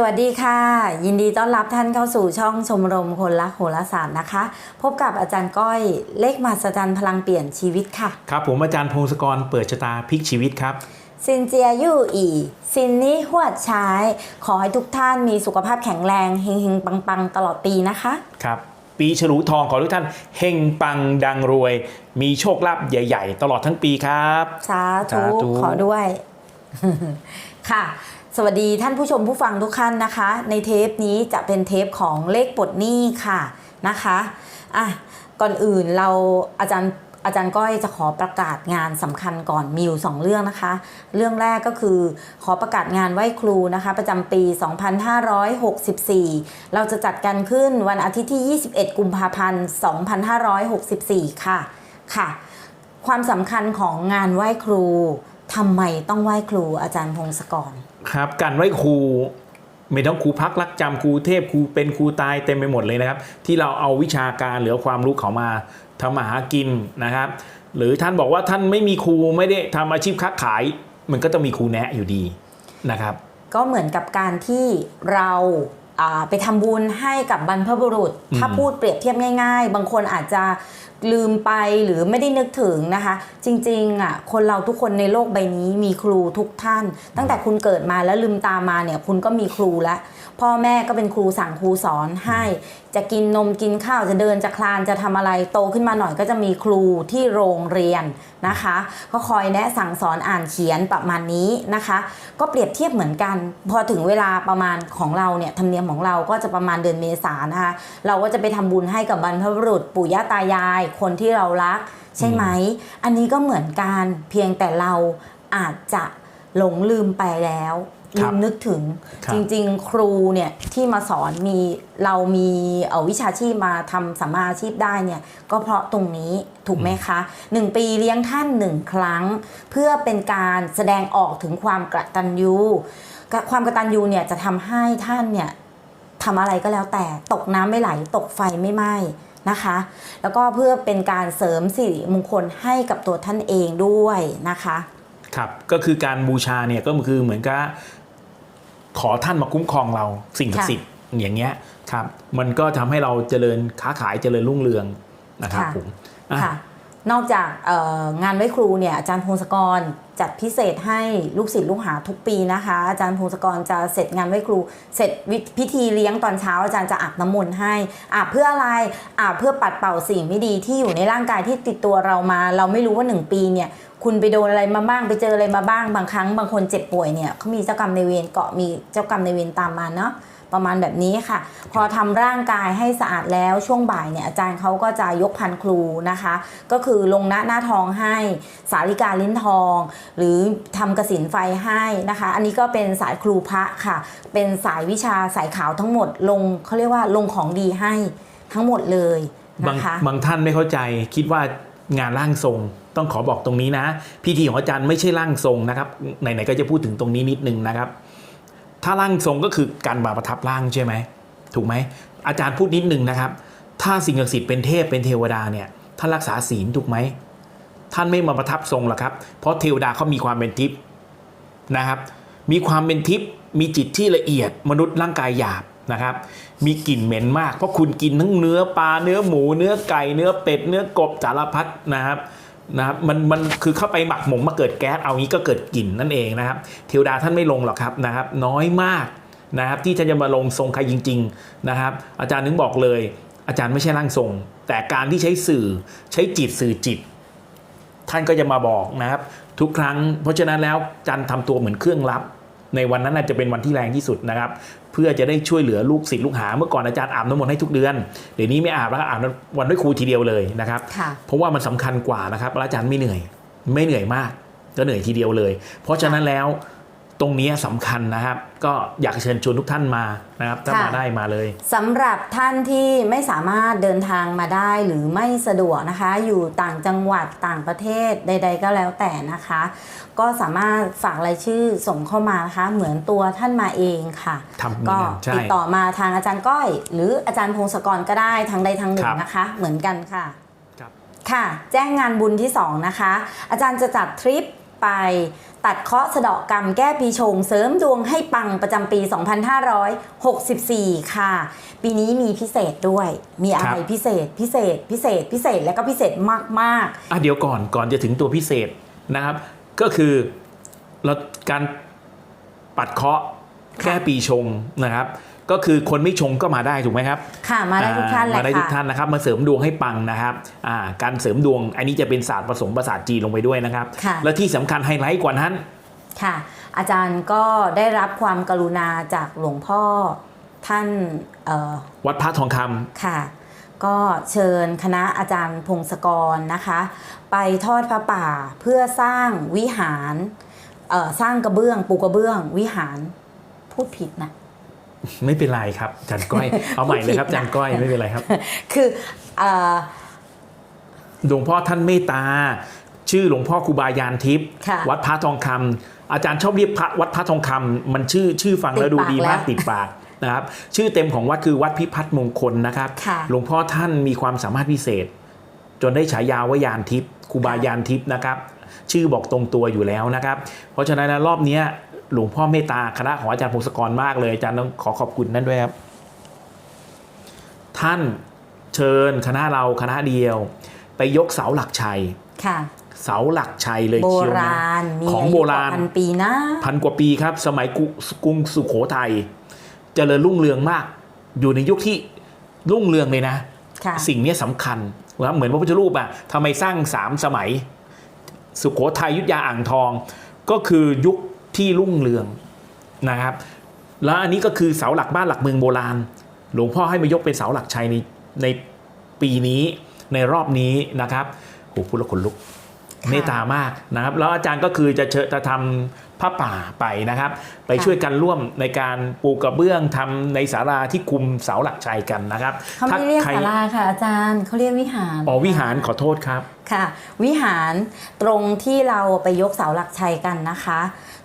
สวัสดีค่ะ ยินดีต้อนรับท่านเข้าสู่ช่องชมรมคนรักโหราศาสตร์นะคะ พบกับอาจารย์ก้อยเลขมหัศจรรย์พลังเปลี่ยนชีวิตค่ะ ครับผมอาจารย์พงศกรเปิดชะตาพลิกชีวิตครับซินเจียยู่อีซินนี่หวดใช้ขอให้ทุกท่านมีสุขภาพแข็งแรงเฮงๆ ปังๆ ตลอดปีนะคะ ครับปีฉลูทองขอทุกท่านเฮงปังดังรวย มีโชคลาภใหญ่ ๆ ตลอดทั้งปีครับ สาธุสาธุขอด้วยค่ะ สวัสดีท่านผู้ชมผู้ฟังทุกท่านนะคะ ในเทปนี้จะเป็นเทปของเลขปลดหนี้ค่ะนะคะอะก่อนอื่นเราอาจารย์อาจารย์ก้อยจะขอประกาศงานสำคัญก่อนมีอยู่สองเรื่องนะคะ เรื่องแรกก็คือขอประกาศงานไหว้ครูนะคะ ประจำปี 2564 เราจะจัดกันขึ้นวันอาทิตย์ที่ 21 กุมภาพันธ์ 2564 ค่ะค่ะ ความสำคัญของงานไหว้ครู ทำไมต้องไหว้ครูอาจารย์พงศกร ครับการไหว้ครูไม่ต้องครูพักรักจำครูเทพครูเป็นครูตายเต็มไปหมดเลยนะครับ ที่เราเอาวิชาการหรือความรู้เขามาทำมาหากินนะครับ หรือท่านบอกว่าท่านไม่มีครูไม่ได้ทำอาชีพค้าขาย มันก็ต้องมีครูแนะอยู่ดีนะครับ ก็เหมือนกับการที่เราอ่าไปทำบุญให้กับบรรพบุรุษอืมถ้าพูดเปรียบเทียบง่าย ๆ บางคนอาจจะ ลืมไปหรือไม่ได้นึกถึงนะคะ จริงๆอะคนเราทุกคนในโลกใบนี้มีครูทุกท่าน ตั้งแต่คุณเกิดมาแล้วลืมตามาเนี่ยคุณก็มีครูแล้วพ่อแม่ก็เป็นครูสั่งครูสอนให้ จะกินนมกินข้าวจะเดินจะคลานจะทำอะไรโตขึ้นมาหน่อยก็จะมีครูที่โรงเรียนนะคะ ก็คอยแนะสั่งสอนอ่านเขียนประมาณนี้นะคะ ก็เปรียบเทียบเหมือนกัน พอถึงเวลาประมาณของเราเนี่ยธรรมเนียมของเราก็จะประมาณเดือนเมษานะคะ เราก็จะไปทำบุญให้กับบรรพบุรุษปู่ย่าตายายคนที่เรารัก ใช่ไหม อันนี้ก็เหมือนกันเพียงแต่เราอาจจะหลงลืมไปแล้วคลืรับมนึกถึงครับจริง ๆ ครูเนี่ยที่มาสอนมีเรามีเอ่อวิชาชีพมาทำสัมมาอาชีพได้เนี่ยก็เพราะตรงนี้ถูกไหมคะหนึ่งปีเลี้ยงท่านหนึ่งครั้ง เพื่อเป็นการแสดงออกถึงความกตัญญูกะความกตัญญูเนี่ยจะทำให้ท่านเนี่ยทำอะไรก็แล้วแต่ตกน้ำไม่ไหลตกไฟไม่ไหม้ นะคะ แล้วก็เพื่อเป็นการเสริมสิริมงคลให้กับตัวท่านเองด้วยนะคะครับก็คือการบูชาเนี่ยก็คือเหมือนกับขอท่านมาคุ้มครองเราสิ่งศักดิ์สิทธิ์อย่างเงี้ยครับมันก็ทำให้เราเจริญค้าขายเจริญรุ่งเรืองนะครับค่ะผมอะค่ะนอกจากเอ่องานไหว้ครูเนี่ยอาจารย์พงศกร จัดพิเศษให้ลูกศิษย์ลูกหาทุกปีนะคะ อาจารย์พงศกรจะเสร็จงานไหว้ครู เสร็จพิธีเลี้ยงตอนเช้าอาจารย์จะอาบน้ำมนต์ให้อาบเพื่ออะไรอาบเพื่อปัดเป่าสิ่งไม่ดีที่อยู่ในร่างกายที่ติดตัวเรามา เราไม่รู้ว่าหนึ่งปีเนี่ยคุณไปโดนอะไรมาบ้างไปเจออะไรมาบ้างบางครั้งบางคนเจ็บป่วยเนี่ยเขามีเจ้ากรรมในเวรเกาะมีเจ้ากรรมในเวรตามมาเนาะ ประมาณแบบนี้ค่ะ พอทำร่างกายให้สะอาดแล้วช่วงบ่ายเนี่ยอาจารย์เขาก็จะยกพันครูนะคะ ก็คือลงหน้าหน้าทองให้สาริกาลิ้นทอง หรือทำกระสินไฟให้นะคะ อันนี้ก็เป็นสายครูพระค่ะ เป็นสายวิชาสายขาวทั้งหมดลงเขาเรียกว่าลงของดีให้ทั้งหมดเลยนะคะบางท่านไม่เข้าใจคิดว่างานร่างทรงต้องขอบอกตรงนี้นะ พิธีของอาจารย์ไม่ใช่ร่างทรงนะครับไหนๆก็จะพูดถึงตรงนี้นิดนึงนะครับ ถ้าร่างทรงก็คือการมาประทับร่างใช่ไหมถูกไหมอาจารย์พูดนิดนึงนะครับ ถ้าสิ่งศักดิ์สิทธิ์เป็นเทพเป็นเทวดาเนี่ยท่านรักษาศีลถูกไหมท่านไม่มาประทับทรงหรอกครับ เพราะเทวดาเขามีความเป็นทิพย์นะครับ มีความเป็นทิพย์มีจิตที่ละเอียดมนุษย์ร่างกายหยาบนะครับ มีกลิ่นเหม็นมาก เพราะคุณกินทั้งเนื้อปลาเนื้อหมู เนื้อไก่เนื้อเป็ดเนื้อกบสารพัดนะครับ นะครับมันมันคือเข้าไปหมักหมมมาเกิดแก๊สเอางี้ก็เกิดกลิ่นนั่นเองนะครับ เทวดาท่านไม่ลงหรอกครับนะครับ น้อยมากนะครับที่ท่านจะมาลงทรงใครจริง ๆนะครับ อาจารย์นึงบอกเลย อาจารย์ไม่ใช่ร่างทรง แต่การที่ใช้สื่อใช้จิตสื่อจิต ท่านก็จะมาบอกนะครับ ทุกครั้ง เพราะฉะนั้นแล้วจันทำตัวเหมือนเครื่องรับ ในวันนั้นน่าจะเป็นวันที่แรงที่สุดนะครับเพื่อจะได้ช่วยเหลือลูกศิษย์ลูกหา เมื่อก่อนอาจารย์อาบน้ำมนต์ให้ทุกเดือนเดี๋ยวนี้ไม่อาบแล้วก็อาบวันด้วยครูทีเดียวเลยนะครับค่ะเพราะว่ามันสำคัญกว่านะครับแล้วอาจารย์ไม่เหนื่อย ไม่เหนื่อยมากก็เหนื่อยทีเดียวเลย เพราะฉะนั้นแล้ว ตรงนี้สำคัญนะครับ ก็อยากเชิญชวนทุกท่านมานะครับถ้าค่ะมาได้มาเลยสำหรับท่านที่ไม่สามารถเดินทางมาได้หรือไม่สะดวกนะคะ อยู่ต่างจังหวัดต่างประเทศใด ๆ ก็แล้วแต่นะคะ ก็สามารถฝากรายชื่อส่งเข้ามานะคะ เหมือนตัวท่านมาเองค่ะทำเหมือนก็กันใช่ติดต่อมาทางอาจารย์ก้อย หรืออาจารย์พงศกรก็ได้ทางใดทางหนึ่ครังบนะคะ เหมือนกันค่ะครับค่ะ แจ้งงานบุญที่ 2 นะคะ อาจารย์จะจัดทริป ไป ตัดเคราะห์สะเดาะกรรมแก้ปีชงเสริมดวงให้ปังประจำปี 2564 ค่ะ ปีนี้มีพิเศษด้วย มีอะไรครับพิเศษพิเศษพิเศษพิเศษและก็พิเศษมากอะเดี๋ยวก่อนก่อนจะถึงตัวพิเศษนะครับ ก็คือเราการปัดเคราะห์แก้ปีชงนะครับ ก็คือคนไม่ชงก็มาได้ถูกไหมครับๆค่ะมาได้ทุกท่านอ่เลยมาได้ทุกค่ะท่านนะครับมาเสริมดวงให้ปังนะครับอ่าการเสริมดวงอันนี้จะเป็นศาสตร์ผสมภาษาจีนลงไปด้วยนะครับค่ะและที่สำคัญไฮไลท์กว่านั้นค่ะ อาจารย์ก็ได้รับความกรุณาจากหลวงพ่อท่านเอ่อวัดพระทองคำค่ะ ก็เชิญคณะอาจารย์พงศกรนะคะ ไปทอดพระป่าเพื่อสร้างวิหารเอ่อสร้างกระเบื้อง ปูกระเบื้องวิหารพูดผิดนะ ไม่เป็นไรครับจันก้อย เอาใหม่เลยครับพูดผิดนะจันก้อยไม่เป็นไรครับ คือเอ่อหลวงพ่อท่านเมตตา ชื่อหลวงพ่อครูบายานทิพย์ค่ะวัดพระทองคำอาจารย์ชอบเรียกพระวัดพระทองคำมันชื่อชื่อฟังแล้วติดดูปากดีแล้วมากติดปากนะครับ ชื่อเต็มของวัดคือวัดพิพัฒน์มงคลนะครับค่ะหลวงพ่อท่านมีความสามารถพิเศษ จนได้ฉายาว่ายานทิพย์ครูบายานทิพย์นะครับ ชื่อบอกตรงตัวอยู่แล้วนะครับ เพราะฉะนั้นนะรอบเนี้ย หลวงพ่อเมตตาคณะของอาจารย์พงศกรมากเลยอาจารย์ต้องขอขอบคุณนั่นด้วยครับ ท่านเชิญคณะเราคณะเดียว ไปยกเสาหลักชัยค่ะเสาหลักชัยเลยโบเชียวนะราณมีของอายุโบราณกว่พันปีนะพันกว่าปีครับ สมัยกรุกรุงสุโขทัยเจริญรุ่งเรืองมาก อยู่ในยุคที่รุ่งเรืองเลยนะค่ะสิ่งเนี้ยสำคัญนะเหมือนพระพุทธรูปอะทำไมสร้างสามสมัย สุโขทัยอยุทธยาอ่างทอง ก็คือยุค ที่รุ่งเรืองนะครับ แล้วอันนี้ก็คือเสาหลักบ้านหลักเมืองโบราณ หลวงพ่อให้มายกเป็นเสาหลักชัยในในปีนี้ในรอบนี้นะครับโหพูดแล้วขนลุก เมตตามากนะครับ แล้วอาจารย์ก็คือจะเชิญจะทำผ้าป่าไปนะครับ ไปค่ะช่วยกันร่วมในการปูกระเบื้องทำในศาลาที่คุมเสาหลักชัยกันนะครับเขาไม่เรียกใครศาลาค่ะอาจารย์เขาเรียกวิหารอ๋อวิหารขอโทษครับค่ะ วิหารตรงที่เราไปยกเสาหลักชัยกันนะคะ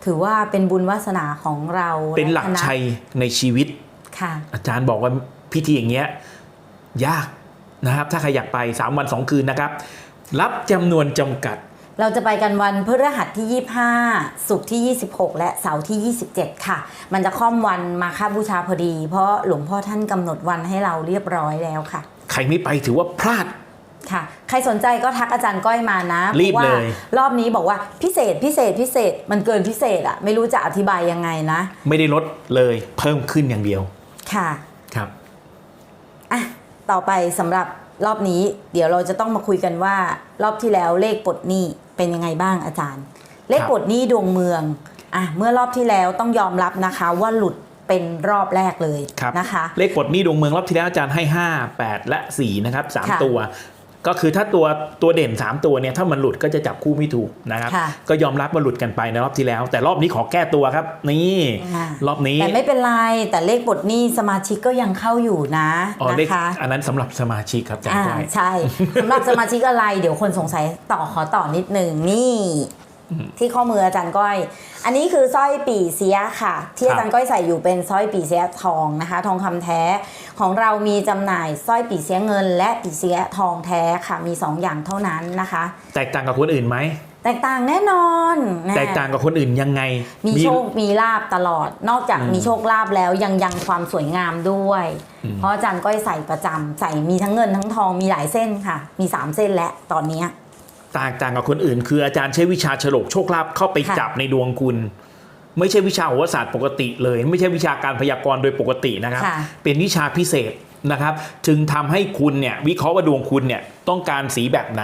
ถือว่าเป็นบุญวาสนาของเราเป็นหลักและคณะชัยในชีวิตค่ะ อาจารย์บอกว่าพิธีอย่างเงี้ยยากนะครับ ถ้าใครอยากไป 3 วัน 2 คืนนะครับ รับจำนวนจำกัด เราจะไปกันวันพฤหัสที่ 25 ศุกร์ที่ 26 และเสาร์ที่ 27 ค่ะ มันจะค่อมวันมาค่าบูชาพอดี เพราะหลวงพ่อท่านกำหนดวันให้เราเรียบร้อยแล้วค่ะ ใครไม่ไปถือว่าพลาดค่ะ ใครสนใจก็ทักอาจารย์ก้อยมานะรีบพาะว่าเลย รอบนี้บอกว่าพิเศษพิเศษพิเศษมันเกินพิเศษอะไม่รู้จะอธิบายยังไงนะ ไม่ได้ลดเลยเพิ่มขึ้นอย่างเดียว ค่ะ ครับ อะ ต่อไปสำหรับ รอบนี้เดี๋ยวเราจะต้องมาคุยกันว่า รอบที่แล้วเลขปลดหนี้เป็นยังไงบ้างอาจารย์ เลขปลดหนี้ดวงเมืองอะเมื่อรอบที่แล้วต้องยอมรับนะคะว่าหลุดเป็นรอบแรกเลยครับนะคะ เลขปลดหนี้ดวงเมืองรอบที่แล้วอาจารย์ให้ 5 8 และ4นะครับค่ะ3ตัว ก็คือถ้าตัวตัวเด่น 3 ตัวเนี่ยถ้ามันหลุดก็จะจับคู่ไม่ถูกนะครับค่ะก็ยอมรับว่าหลุดกันไปในรอบที่แล้ว แต่รอบนี้ขอแก้ตัวครับ นี่อะรอบนี้แต่ไม่เป็นไรแต่เลขปลดหนี้สมาชิกก็ยังเข้าอยู่นะอ๋อนะเลขคะอันนั้นสำหรับสมาชิกครับอาจารย์อ่าก้อยใช่สำหรับสมาชิกอะไร เดี๋ยวคนสงสัยต่อขอต่อนิดหนึ่งนี่ ที่ข้อมืออาจารย์ก้อย อันนี้คือสร้อยปี่เสียค่ะ ที่อาจารย์ก้อยใส่อยู่เป็นสร้อยปี่เสียทองนะคะ ทองคำแท้ของเรามีจำหน่ายสร้อยปี่เสียเงิน และปี่เสียทองแท้ค่ะมีสองอย่างเท่านั้นนะคะ แตกต่างกับคนอื่นไหมแตกต่างแน่นอนนะแตกต่างกับคนอื่นยังไง มีโชค มีลาบตลอด นอกจากอืมมีโชคลาบแล้วยังยังความสวยงามด้วยอืมเพราะอาจารย์ก้อยใส่ประจำใส่มีทั้งเงินทั้งทองมีหลายเส้นค่ะ มีสามเส้นและตอนเนี้ ยแตกต่างกับคนอื่น คืออาจารย์ใช้วิชาฉลกโชคลาภเข้าไปค่ะจับในดวงคุณ ไม่ใช่วิชาโหราศาสตร์ปกติเลย ไม่ใช่วิชาการพยากรณ์โดยปกตินะครับค่ะเป็นวิชาพิเศษนะครับ จึงทำให้คุณเนี่ยวิเคราะห์ว่าดวงคุณเนี่ยต้องการสีแบบไหน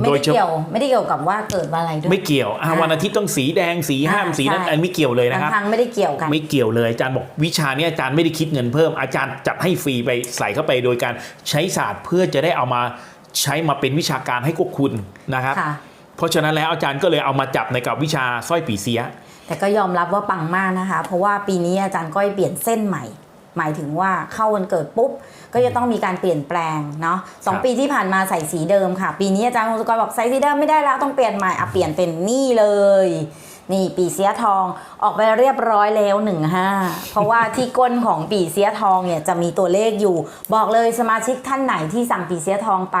ไม่โดยได้เฉเกี่ยพาะวไม่ได้เกี่ยวกับว่าเกิดวันอะไรด้วยไม่เกี่ยวอะอ่าวันอาทิตย์ต้องสีแดงสีห้ามอ่าสีนั้นใช่อันไม่เกี่ยวเลยบานะงครับครั้งไม่ได้เกี่ยวกันไม่เกี่ยวเลยอาจารย์บอกวิชาเนี้อาจารย์ไม่ได้คิดเงินเพิ่มอาจารย์จัดให้ฟรีไปใส่เข้าไปโดยการใช้ศาสตร์เพื่อจะได้เอามา ใช้มาเป็นวิชาการให้พวกคุณนะครับ ค่ะ เพราะฉะนั้นแล้วอาจารย์ก็เลยเอามาจับในกับวิชาสร้อยปีเสีย แต่ก็ยอมรับว่าปังมากนะคะ เพราะว่าปีนี้อาจารย์ก้อยเปลี่ยนเส้นใหม่ หมายถึงว่าเข้าวันเกิดปุ๊บ ก็จะต้องมีการเปลี่ยนแปลงเนาะสองครับ ปีที่ผ่านมาใส่สีเดิมค่ะ ปีนี้อาจารย์คงสกรบอกใส่สีเดิมไม่ได้แล้วต้องเปลี่ยนใหม่อะเปลี่ยนเป็นนี่เลย นี่ปีเสียทองออกไปเรียบร้อยแล้ว 15 เพราะว่าที่ก้นของปีเสียทองเนี่ยจะมีตัวเลขอยู่ บอกเลยสมาชิกท่านไหนที่สั่งปีเสียทองไป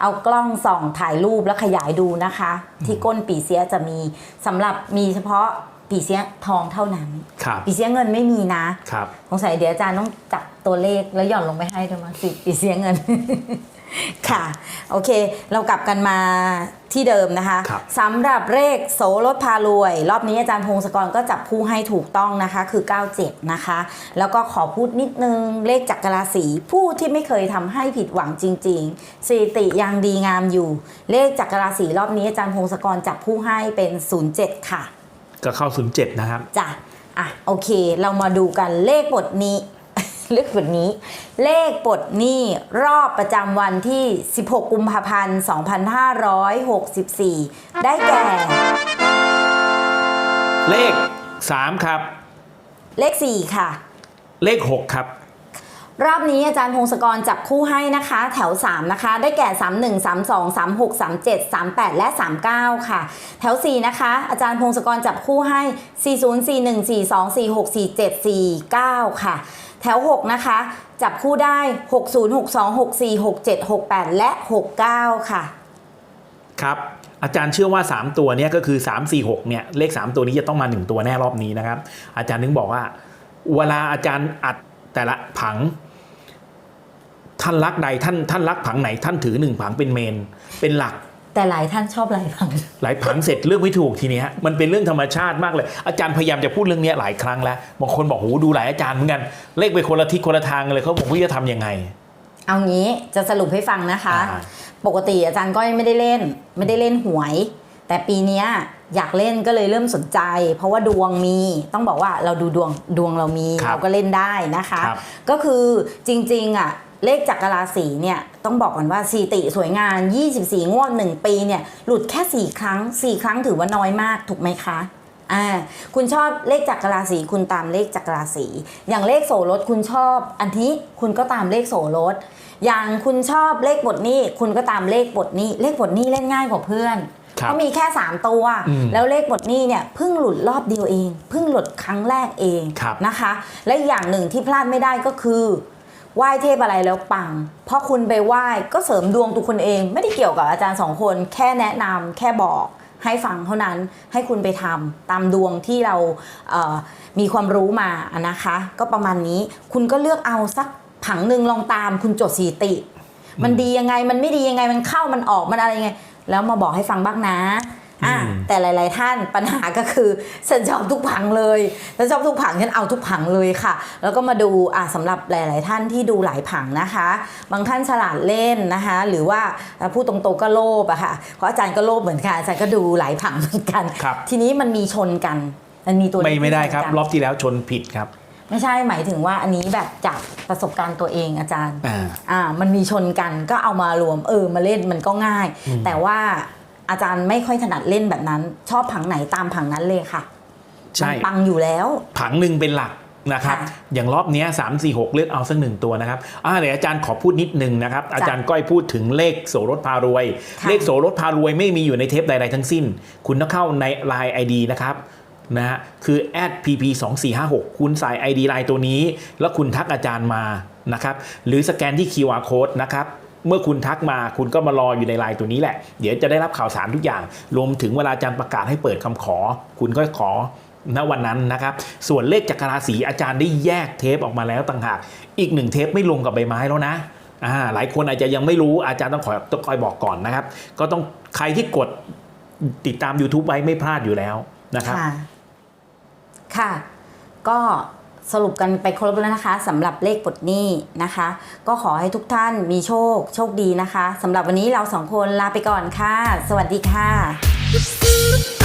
เอากล้องส่องถ่ายรูปแล้วขยายดูนะคะ ที่ก้นปีเสียจะมีสำหรับมีเฉพาะปีเสียทองเท่านั้นครับปีเสียเงินไม่มีนะครับสงสัยเดี๋ยวอาจารย์ต้องจับตัวเลขแล้วหย่อนลงไปให้ด้วยมั้งสิปีเสียเงิน ค่ะโอเค เรากลับกันมาที่เดิมนะคะครับสำหรับเลขโสรถพารวย รอบนี้อาจารย์พงศกรก็จับคู่ให้ถูกต้องนะคะคือ 97 นะคะ แล้วก็ขอพูดนิดนึงเลขจักรราศีผู้ที่ไม่เคยทำให้ผิดหวังจริงๆสถิติยังดีงามอยู่ เลขจักรราศีรอบนี้อาจารย์พงศกรจับคู่ให้เป็น 07 ค่ะ ก็เข้า 07 นะครับจ้ะอะโอเค เรามาดูกันเลขบทนี้ เลขบทนี้ เลขบทนี้รอบประจำวันที่ 16 กุมภาพันธ์ 2564 ได้แก่ เลข 3 ครับ เลข 4 ค่ะ เลข 6 ครับ รอบนี้อาจารย์พงศกรจับคู่ให้นะคะ แถว 3 นะคะ ได้แก่ 31 32 36 37 38 และ 39 ค่ะ แถว 4 นะคะ อาจารย์พงศกรจับคู่ให้ 40 41 42 46 47 49 ค่ะ แถว 6 นะคะ จับคู่ได้ 60 62 64 67 68 และ 69 ค่ะ ครับอาจารย์เชื่อว่า 3 ตัวเนี้ยก็คือ 3 4 6เนี่ยเลข 3 ตัวนี้จะต้องมา 1 ตัวแน่รอบนี้นะครับ อาจารย์นึงบอกว่า เวลาอาจารย์อัดแต่ละผัง ท่านรักใดท่านท่านรักผังไหน ท่านถือหนึ่งผังเป็นเมน เป็นหลัก แต่หลายท่านชอบหลายผัง หลายผังเสร็จเลือกไม่ถูกทีเนี้ยมันเป็นเรื่องธรรมชาติมากเลย อาจารย์พยายามจะพูดเรื่องเนี้ยหลายครั้งแล้วบางคนบอกโหดูหลายอาจารย์เหมือนกันเลขไปคนละทิศคนละทางเลยเขาบอกว่าจะทำยังไง เอางี้จะสรุปให้ฟังนะคะ อ่า ปกติอาจารย์ก้อยไม่ได้เล่น ไม่ได้เล่นหวย แต่ปีเนี้ยอยากเล่นก็เลยเริ่มสนใจ เพราะว่าดวงมีต้องบอกว่าเราดูดวงดวงเรามีครับเราก็เล่นได้นะคะ ครับก็คือจริงๆอะ เลขจักรราศีเนี่ยต้องบอกก่อนว่าสีติสวยงาม24 งวด 1 ปีเนี่ยหลุดแค่ 4 ครั้ง 4 ครั้งถือว่าน้อยมากถูกไหมคะอ่าคุณชอบเลขจักรราศีคุณตามเลขจักรราศีอย่างเลขโสรถคุณชอบ อันนี้คุณก็ตามเลขโสรถอย่างคุณชอบเลขบทนี้ คุณก็ตามเลขบทนี้ เลขบทนี้เล่นง่ายกว่าเพื่อนครับเพราะมีแค่ 3 ตัวอืมแล้วเลขบทนี้เนี่ยเพิ่งหลุดรอบเดียวเองเพิ่งหลุดครั้งแรกเองครับนะคะ และอีกอย่างหนึ่งที่พลาดไม่ได้ก็คือ ไหว้เทพอะไรแล้วปัง เพราะคุณไปไหว้ก็เสริมดวงตัวคุณเอง ไม่ได้เกี่ยวกับอาจารย์สองคน แค่แนะนำแค่บอกให้ฟังเท่านั้นให้คุณไปทำตามดวงที่เราเอ่อมีความรู้มาอะนะคะ ก็ประมาณนี้คุณก็เลือกเอาสักผังหนึ่งลองตามคุณจดสีติ มันดียังไงมันไม่ดียังไงมันเข้ามันออกมันอะไรยังไง แล้วมาบอกให้ฟังบ้างนะ อะอืมแต่หลาย ๆ ท่านปัญหาก็คือฉันชอบทุกผังเลยฉันชอบทุกผังฉันเอาทุกผังเลยค่ะ แล้วก็มาดูอะสำหรับหลาย ๆ ท่านที่ดูหลายผังนะคะ บางท่านฉลาดเล่นนะคะ หรือว่าอะพูดตรงๆก็โลภอะค่ะเพราะอาจารย์ก็โลภเหมือนกันอาจารย์ก็ดูหลายผังเหมือนกันครับทีนี้มันมีชนกันมันมีตัวเลขไม่ไม่ได้ที่ชนครับกันรอบที่แล้วชนผิดครับไม่ใช่หมายถึงว่าอันนี้แบบจากประสบการณ์ตัวเองอาจารย์อ่าอ่ามันมีชนกันก็เอามารวมเออมาเล่นมันก็ง่ายอืมแต่ว่า อาจารย์ไม่ค่อยถนัดเล่นแบบนั้น ชอบผังไหนตามผังนั้นเลยค่ะใช่มันปังอยู่แล้ว ผังหนึ่งเป็นหลักนะครับค่ะอย่างรอบเนี้สามสี่หกเลือกเอาสักหนึ่งตัวนะครับอ่าเดี๋ยวอาจารย์ขอพูดนิดนึงนะครับ อาจารย์ก้อยพูดถึงเลขโสรถพารวยค่ะเลขโสรถพารวยไม่มีอยู่ในเทปใดๆทั้งสิ้น คุณต้องเข้าใน Line ID นะครับนะฮะคือ @pp 2 4 5 6คุณใส่ ID Line ตัวนี้ แล้วคุณทักอาจารย์มานะครับ หรือสแกนที่ QR code นะครับ เมื่อคุณทักมาคุณก็มารออยู่ในไลน์ตัวนี้แหละ เดี๋ยวจะได้รับข่าวสารทุกอย่าง รวมถึงเวลาอาจารย์ประกาศให้เปิดคำขอ คุณก็ขอณวันนั้นนะครับ ส่วนเลขจักรราศีอาจารย์ได้แยกเทปออกมาแล้วต่างหาก อีกหนึ่งเทปไม่ลงกับใบไม้แล้วนะหลายคนอาจจะยังไม่รู้อาจารย์ต้องขอต้องคอยบอกก่อนนะครับ ก็ต้องใครที่กดติดตาม YouTube ไว้ไม่พลาดอยู่แล้วนะครับ ค่ะ ก็ สรุปกันไปครบแล้วนะคะสำหรับเลขปลดหนี้นะคะ ก็ขอให้ทุกท่านมีโชคโชคดีนะคะสำหรับวันนี้เราสองคนลาไปก่อนค่ะ สวัสดีค่ะ